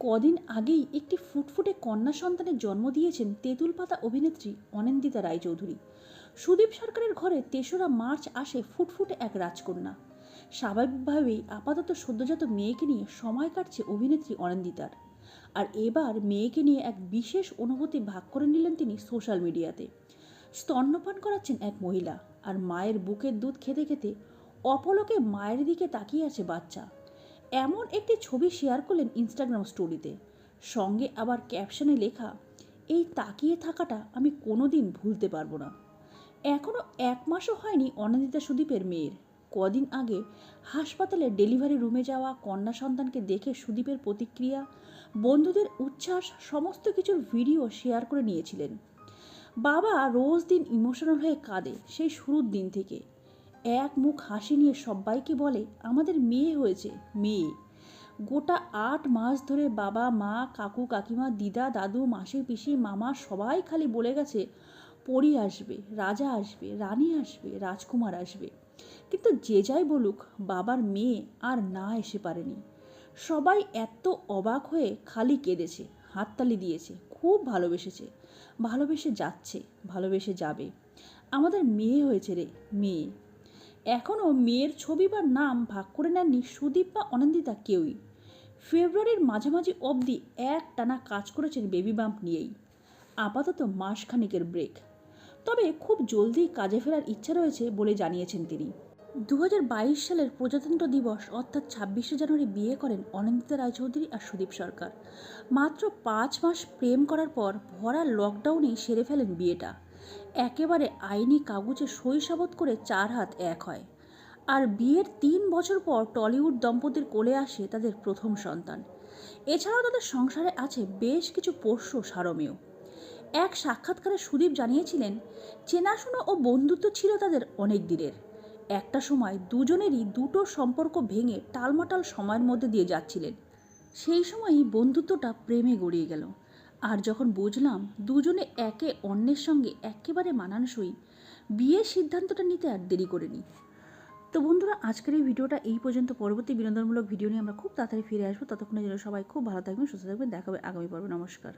কদিন আগেই একটি ফুটফুটে কন্যা সন্তানের জন্ম দিয়েছেন তেঁতুল পাতা অভিনেত্রী অনিন্দিতা রায়চৌধুরী। সুদীপ সরকারের ঘরে তেসরা মার্চ আসে ফুটফুটে এক রাজকন্যা। স্বাভাবিকভাবেই আপাতত সদ্যজাত মেয়েকে নিয়ে সময় কাটছে অভিনেত্রী অনিন্দিতার। আর এবার মেয়েকে নিয়ে এক বিশেষ অনুভূতি ভাগ করে নিলেন তিনি সোশ্যাল মিডিয়াতে। স্তন্যপান করাচ্ছেন এক মহিলা, আর মায়ের বুকের দুধ খেতে খেতে অপলকে মায়ের দিকে তাকিয়ে আছে বাচ্চা। এমন একটি ছবি শেয়ার করলেন ইনস্টাগ্রাম স্টোরিতে সঙ্গে আবার ক্যাপশনে লেখা, এই তাকিয়ে থাকাটা আমি কোনো দিন ভুলতে পারব না। এখনও এক মাসও হয়নি অনন্দিতা সুদীপের মেয়ের। কদিন আগে হাসপাতালে ডেলিভারি রুমে যাওয়া কন্যা সন্তানকে দেখে সুদীপের প্রতিক্রিয়া, বন্ধুদের উচ্ছ্বাস, সমস্ত কিছুর ভিডিও শেয়ার করে নিয়েছিলেন। বাবা রোজ দিন ইমোশনাল হয়ে কাঁদে সেই শুরুর দিন থেকে। এক মুখ হাসি নিয়ে সবাইকে বলে, আমাদের মেয়ে হয়েছে, মেয়ে। গোটা আট মাস ধরে বাবা, মা, কাকু, কাকিমা, দিদা, দাদু মাসি পিসি, মামা সবাই খালি বলে গেছে, পরি আসবে, রাজা আসবে, রানী আসবে, রাজকুমার আসবে। কিন্তু যে যাই বলুক, বাবার মেয়ে আর না এসে পারেনি। সবাই এত অবাক হয়ে খালি কেঁদেছে, হাততালি দিয়েছে, খুব ভালোবেসেছে। ভালোবেসে যাচ্ছে, ভালোবেসে যাবে। আমাদের মেয়ে হয়েছে রে, মেয়ে। এখনও মেয়ের ছবি বা নাম ভাগ করে নেননি সুদীপ বা অনন্দিতা কেউই। ফেব্রুয়ারির মাঝামাঝি অবধি এক টানা কাজ করেছেন বেবি বাম্প নিয়েই। আপাতত মাসখানেকের ব্রেক তবে খুব জলদি কাজে ফেরার ইচ্ছা রয়েছে বলে জানিয়েছেন তিনি। দু হাজার বাইশ সালের প্রজাতন্ত্র দিবস অর্থাৎ ছাব্বিশে জানুয়ারি বিয়ে করেন অনিন্দিতা রায়চৌধুরী আর সুদীপ সরকার। মাত্র পাঁচ মাস প্রেম করার পর ভরা লকডাউনেই সেরে ফেলেন বিয়েটা। একেবারে আইনি কাগজে সাবত করে চার হাত এক হয়। আর বিয়ের তিন বছর পর টলিউড দম্পতির কোলে আসে তাদের প্রথম সন্তান। এছাড়াও তাদের সংসারে আছে বেশ কিছু পোষ্য সারমেয়। এক সাক্ষাৎকারে সুদীপ জানিয়েছিলেন, চেনাশোনা ও বন্ধুত্ব ছিল তাদের অনেক দিনের। একটা সময় দুজনেরই দুটো সম্পর্ক ভেঙে টালমাটাল সময়ের মধ্যে দিয়ে যাচ্ছিলেন। সেই সময়ই বন্ধুত্বটা প্রেমে গড়িয়ে গেল। আর যখন বুঝলাম দুজনে একে অন্যের সঙ্গে একেবারে মানানসই, বিয়ের সিদ্ধান্তটা নিতে আর দেরি করিনি। তো বন্ধুরা, আজকের এই ভিডিওটা এই পর্যন্ত। পরবর্তী বিনোদনমূলক ভিডিও নিয়ে আমরা খুব তাড়াতাড়ি ফিরে আসব। ততক্ষণের জন্য সবাই খুব ভালো থাকবেন, সুস্থ থাকবেন। দেখাবে আগামী পর্বে। নমস্কার।